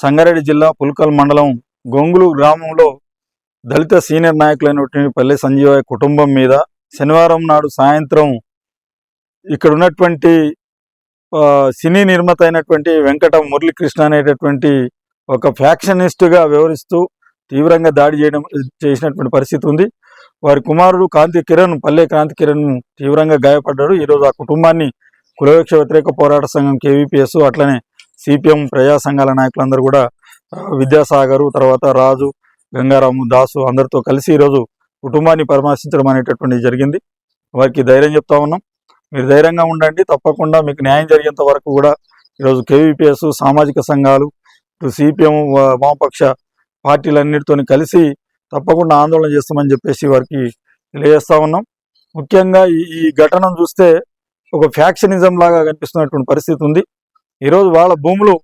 సంగారెడ్డి జిల్లా పుల్కల్ మండలం గొంగులు గ్రామంలో దళిత సీనియర్ నాయకులైనటువంటి పల్లె సంజీవయ్య కుటుంబం మీద శనివారం నాడు సాయంత్రం ఇక్కడ ఉన్నటువంటి ఆ, సినీ నిర్మాత అయినటువంటి వెంకట మురళీకృష్ణ అనేటటువంటి ఒక ఫ్యాక్షనిస్ట్గా వ్యవహరిస్తూ తీవ్రంగా దాడి చేయడం చేసినటువంటి పరిస్థితి ఉంది. వారి కుమారుడు కాంతి కిరణ్ పల్లె కాంతి కిరణ్ తీవ్రంగా గాయపడ్డాడు ఈరోజు ఆ కుటుంబాన్ని కులవృక్ష వ్యతిరేక పోరాట సంఘం కేవీపీఎస్ అట్లనే సిపిఎం ప్రజా సంఘాల నాయకులందరూ కూడా విద్యాసాగరు తర్వాత రాజు గంగారాము దాసు అందరితో కలిసి ఈరోజు కుటుంబాన్ని పరామర్శించడం అనేటటువంటిది జరిగింది. వారికి ధైర్యం చెప్తా ఉన్నాం. మీరు ధైర్యంగా ఉండండి. తప్పకుండా మీకు న్యాయం జరిగేంత వరకు కూడా ఈరోజు కేవీపీఎస్ సామాజిక సంఘాలు ఇటు సిపిఎం వామపక్ష పార్టీలన్నిటితో కలిసి తప్పకుండా ఆందోళన చేస్తామని చెప్పేసి వారికి తెలియజేస్తా ఉన్నాం. ముఖ్యంగా ఈ ఈ ఘటనను చూస్తే ఒక ఫ్యాక్షనిజం లాగా కనిపిస్తున్నటువంటి పరిస్థితి ఉంది. ఈరోజు వాళ్ళ భూములు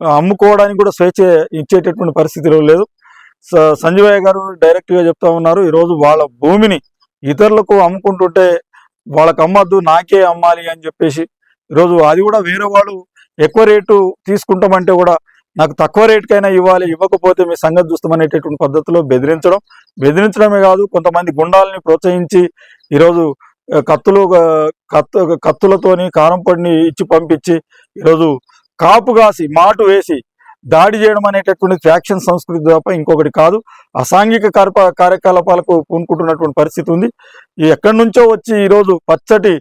అమ్ముకోవడానికి కూడా స్వేచ్ఛ ఇచ్చేటటువంటి పరిస్థితిలో లేదు. స- గారు డైరెక్ట్గా చెప్తా ఉన్నారు ఈరోజు వాళ్ళ భూమిని ఇతరులకు అమ్ముకుంటుంటే వాళ్ళకి అమ్మద్దు నాకే అమ్మాలి అని చెప్పేసి. ఈరోజు అది కూడా వేరే వాళ్ళు ఎక్కువ రేటు తీసుకుంటామంటే కూడా నాకు తక్కువ రేటుకైనా ఇవ్వాలి ఇవ్వకపోతే మీ సంగతి చూస్తామనేటటువంటి పద్ధతిలో బెదిరించడం. బెదిరించడమే కాదు కొంతమంది గుండాలని ప్రోత్సహించి ఈరోజు కత్తులు ఆ, కత్తు కత్తులతోని కారం పడిని ఇచ్చి పంపించి ఈరోజు కాపు కాసి మాటు వేసి దాడి చేయడం అనేటటువంటి ఫ్యాక్షన్ సంస్కృతి తప్ప ఇంకొకటి కాదు. అసాంఘిక కార్ప కార్యకలాపాలకు పూనుకుంటున్నటువంటి పరిస్థితి ఉంది. ఎక్కడి నుంచో వచ్చి ఈరోజు పచ్చటి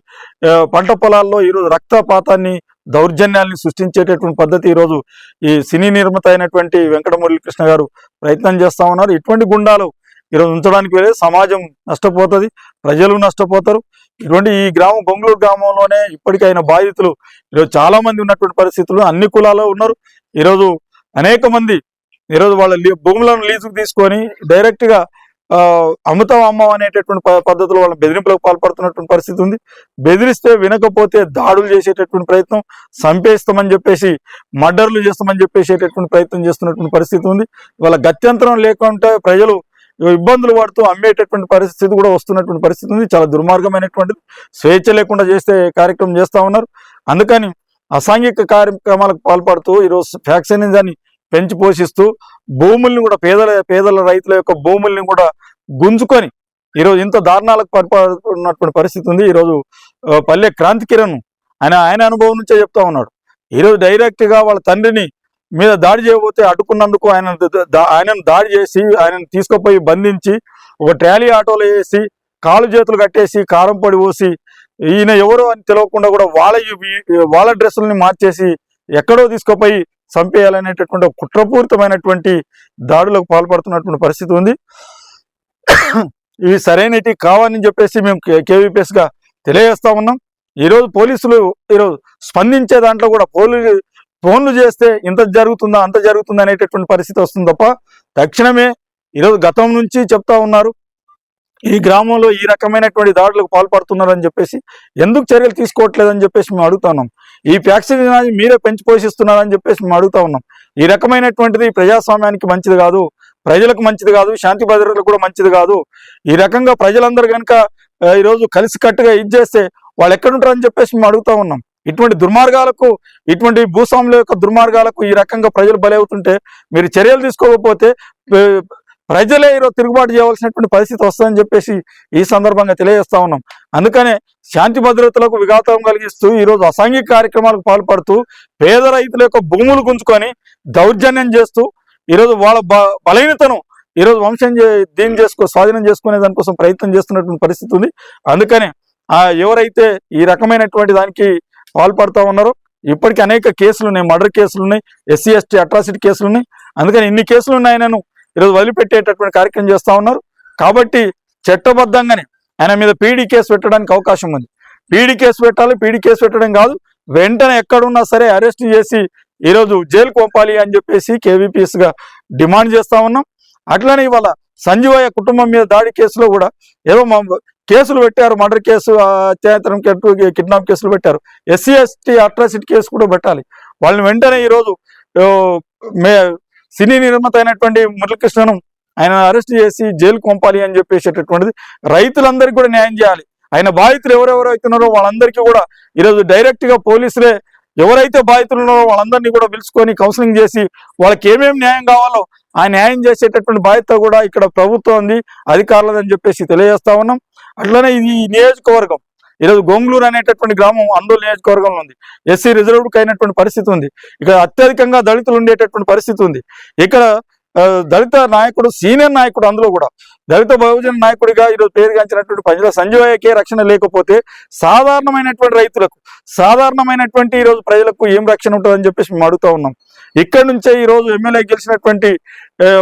పంట పొలాల్లో ఈరోజు రక్తపాతాన్ని దౌర్జన్యాల్ని సృష్టించేటటువంటి పద్ధతి ఈరోజు ఈ సినీ నిర్మిత అయినటువంటి వెంకట కృష్ణ గారు ప్రయత్నం చేస్తా ఉన్నారు. ఇటువంటి గుండాలు ఈరోజు ఉంచడానికి వెళ్ళే సమాజం నష్టపోతుంది ప్రజలు నష్టపోతారు. ఇటువంటి ఈ గ్రామం బొంగళూరు గ్రామంలోనే ఇప్పటికైనా బాధితులు ఈరోజు చాలా మంది ఉన్నటువంటి పరిస్థితులు అన్ని కులాల్లో ఉన్నారు. ఈరోజు అనేక మంది ఈరోజు వాళ్ళ లీ- భూములను లీజుకు తీసుకొని డైరెక్ట్గా ఆ, అమ్మ అనేటటువంటి పద్ధతులు పద్ధతిలో వాళ్ళ బెదిరింపులకు పాల్పడుతున్నటువంటి పరిస్థితి ఉంది. బెదిరిస్తే వినకపోతే దాడులు చేసేటటువంటి ప్రయత్నం సంపేస్తామని చెప్పేసి మర్డర్లు చేస్తామని చెప్పేసేటటువంటి ప్రయత్నం చేస్తున్నటువంటి పరిస్థితి ఉంది. వాళ్ళ గత్యంతరం లేకుంటే ప్రజలు ఇబ్బందులు పడుతూ అమ్మేటటువంటి పరిస్థితి కూడా వస్తున్నటువంటి పరిస్థితి ఉంది. చాలా దుర్మార్గమైనటువంటిది. స్వేచ్ఛ లేకుండా చేస్తే కార్యక్రమం చేస్తూ ఉన్నారు. అందుకని అసాంఘిక కార్యక్రమాలకు పాల్పడుతూ ఈరోజు ఫ్యాక్షనిజాన్ని పెంచి పోషిస్తూ భూముల్ని కూడా పేదల పేదల రైతుల యొక్క భూముల్ని కూడా గుంజుకొని ఈరోజు ఇంత దారుణాలకు పడిపోతున్నటువంటి పరిస్థితి ఉంది. ఈరోజు పల్లె క్రాంతి కిరణ్ ఆయన ఆయన అనుభవం నుంచే చెప్తా ఉన్నాడు. ఈరోజు డైరెక్ట్గా వాళ్ళ తండ్రిని మీద దాడి చేయబోతే అడ్డుకున్నందుకు ఆయన ఆయనను దాడి చేసి ఆయనను తీసుకుపోయి బంధించి ఒక ట్రాలీ ఆటోలో వేసి కాలు చేతులు కట్టేసి కారం పొడి పోసి ఈయన ఎవరో అని తెలియకుండా కూడా వాళ్ళ వాళ్ళ డ్రెస్సులని మార్చేసి ఎక్కడో తీసుకుపోయి చంపేయాలనేటటువంటి కుట్రపూరితమైనటువంటి దాడులకు పాల్పడుతున్నటువంటి పరిస్థితి ఉంది. ఇవి సరైనటి కావాలని చెప్పేసి మేము కేవీపీఎస్గా తెలియజేస్తా ఉన్నాం. ఈరోజు పోలీసులు ఈరోజు స్పందించే దాంట్లో కూడా పోలీసు ఫోన్లు చేస్తే ఇంత జరుగుతుందా అంత జరుగుతుందా అనేటటువంటి పరిస్థితి వస్తుంది తప్ప తక్షణమే ఈరోజు గతం నుంచి చెప్తా ఉన్నారు ఈ గ్రామంలో ఈ రకమైనటువంటి దాడులకు పాల్పడుతున్నారని చెప్పేసి ఎందుకు చర్యలు తీసుకోవట్లేదని చెప్పేసి మేము అడుగుతా ఉన్నాం. ఈ ఫ్యాక్షన్ మీరే పెంచి పోషిస్తున్నారని చెప్పేసి మేము అడుగుతా ఉన్నాం. ఈ రకమైనటువంటిది ప్రజాస్వామ్యానికి మంచిది కాదు ప్రజలకు మంచిది కాదు శాంతి భద్రతలకు కూడా మంచిది కాదు. ఈ రకంగా ప్రజలందరూ కనుక ఈరోజు కలిసి కట్టుగా ఇది చేస్తే వాళ్ళు ఎక్కడుంటారని చెప్పేసి మేము అడుగుతా ఉన్నాం. ఇటువంటి దుర్మార్గాలకు ఇటువంటి భూస్వాముల యొక్క దుర్మార్గాలకు ఈ రకంగా ప్రజలు బలవుతుంటే మీరు చర్యలు తీసుకోకపోతే ప్రజలే ఈరోజు తిరుగుబాటు చేయవలసినటువంటి పరిస్థితి వస్తుందని చెప్పేసి ఈ సందర్భంగా తెలియజేస్తా ఉన్నాం. అందుకనే శాంతి భద్రతలకు విఘాతం కలిగిస్తూ ఈరోజు అసాంఘిక కార్యక్రమాలకు పాల్పడుతూ పేద రైతుల యొక్క భూములు గుంజుకొని దౌర్జన్యం చేస్తూ ఈరోజు వాళ్ళ బ బలహీనతను ఈరోజు వంశం చే- చేసుకో స్వాధీనం చేసుకునే దానికోసం ప్రయత్నం చేస్తున్నటువంటి పరిస్థితి ఉంది. అందుకనే ఆ ఎవరైతే ఈ రకమైనటువంటి దానికి పాల్పడుతూ ఉన్నారు. ఇప్పటికీ అనేక కేసులు ఉన్నాయి మర్డర్ కేసులు ఉన్నాయి ఎస్సీ ఎస్టీ అట్రాసిటీ కేసులు ఉన్నాయి అందుకని ఇన్ని కేసులు ఉన్నాయి ఆయనను ఈరోజు వదిలిపెట్టేటటువంటి కార్యక్రమం చేస్తూ ఉన్నారు. కాబట్టి చట్టబద్ధంగానే ఆయన మీద పీడీ కేసు పెట్టడానికి అవకాశం ఉంది. పీడీ కేసు పెట్టాలి పీడీ కేసు పెట్టడం కాదు. వెంటనే ఎక్కడున్నా సరే అరెస్ట్ చేసి ఈరోజు జైలు పంపాలి అని చెప్పేసి కేవీపీఎస్గా డిమాండ్ చేస్తా ఉన్నాం. అట్లనే ఇవాళ సంజీవయ్య కుటుంబం మీద దాడి కేసులో కూడా ఏదో కేసులు పెట్టారు మర్డర్ కేసు అత్యాచారం కిడ్నాప్ కేసులు పెట్టారు. ఎస్సీ ఎస్టీ అట్రాసిటీ కేసు కూడా పెట్టాలి. వాళ్ళని వెంటనే ఈరోజు మే సినీ నిర్మాత అయినటువంటి మురళీకృష్ణను ఆయన అరెస్ట్ చేసి జైలు పంపాలి అని చెప్పేసేటటువంటిది రైతులందరికీ కూడా న్యాయం చేయాలి. ఆయన బాధితులు ఎవరెవరు అవుతున్నారో వాళ్ళందరికీ కూడా ఈరోజు డైరెక్ట్గా పోలీసులే ఎవరైతే బాధితులు ఉన్నారో వాళ్ళందరినీ కూడా పిలుచుకొని కౌన్సిలింగ్ చేసి వాళ్ళకి ఏమేమి న్యాయం కావాలో ఆ న్యాయం చేసేటటువంటి బాధ్యత కూడా ఇక్కడ ప్రభుత్వం ఉంది అధికారులదని చెప్పేసి తెలియజేస్తా ఉన్నాం. అట్లనే ఇది ఈ నియోజకవర్గం. ఈరోజు గొంగళూరు అనేటటువంటి గ్రామం ఆందోళన నియోజకవర్గంలో ఉంది. ఎస్సీ రిజర్వ్డ్ అయినటువంటి పరిస్థితి ఉంది. ఇక్కడ అత్యధికంగా దళితులు ఉండేటటువంటి పరిస్థితి ఉంది. ఇక్కడ దళిత నాయకుడు సీనియర్ నాయకుడు అందులో కూడా. దళిత బహుజన నాయకుడిగా ఈరోజు పేరుగాంచినటువంటి ప్రజల సంజయకే రక్షణ లేకపోతే సాధారణమైనటువంటి రైతులకు సాధారణమైనటువంటి ఈరోజు ప్రజలకు ఏం రక్షణ ఉంటుందని చెప్పేసి మేము అడుగుతా ఉన్నాం. ఇక్కడ నుంచే ఈ రోజు ఎమ్మెల్యే గెలిచినటువంటి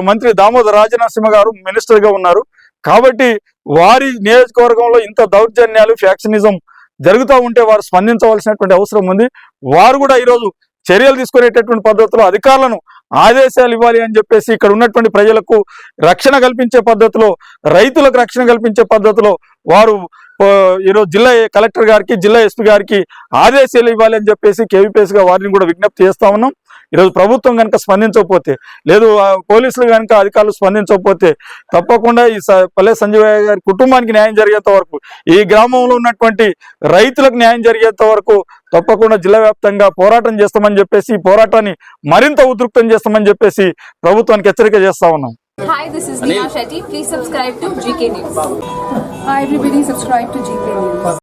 మంత్రి దామోదర్ రాజనరసింహ గారు మినిస్టర్గా ఉన్నారు. కాబట్టి వారి నియోజకవర్గంలో ఇంత దౌర్జన్యాలు ఫ్యాక్షనిజం జరుగుతూ ఉంటే వారు స్పందించవలసినటువంటి అవసరం ఉంది. వారు కూడా ఈరోజు చర్యలు తీసుకునేటటువంటి పద్ధతిలో అధికారులను ఆదేశాలు ఇవ్వాలి అని చెప్పేసి ఇక్కడ ఉన్నటువంటి ప్రజలకు రక్షణ కల్పించే పద్ధతిలో రైతులకు రక్షణ కల్పించే పద్ధతిలో వారు ఈరోజు జిల్లా కలెక్టర్ గారికి జిల్లా ఎస్పీ గారికి ఆదేశాలు ఇవ్వాలి అని చెప్పేసి కేవీపీఎస్గా వారిని కూడా విజ్ఞప్తి చేస్తా ఉన్నాం. ఈరోజు ప్రభుత్వం కనుక స్పందించకపోతే లేదు పోలీసులు కనుక అధికారులు స్పందించకపోతే తప్పకుండా ఈ స- పల్లె సంజయ్ గారి కుటుంబానికి న్యాయం జరిగేంత వరకు ఈ గ్రామంలో ఉన్నటువంటి రైతులకు న్యాయం జరిగేంత వరకు తప్పకుండా జిల్లా వ్యాప్తంగా పోరాటం చేస్తామని చెప్పేసి ఈ పోరాటాన్ని మరింత ఉధృతం చేస్తామని చెప్పేసి ప్రభుత్వానికి హెచ్చరిక చేస్తా ఉన్నాం Hi, this is Neha Shetty. Please subscribe to GK News. Hi everybody, subscribe to GK News.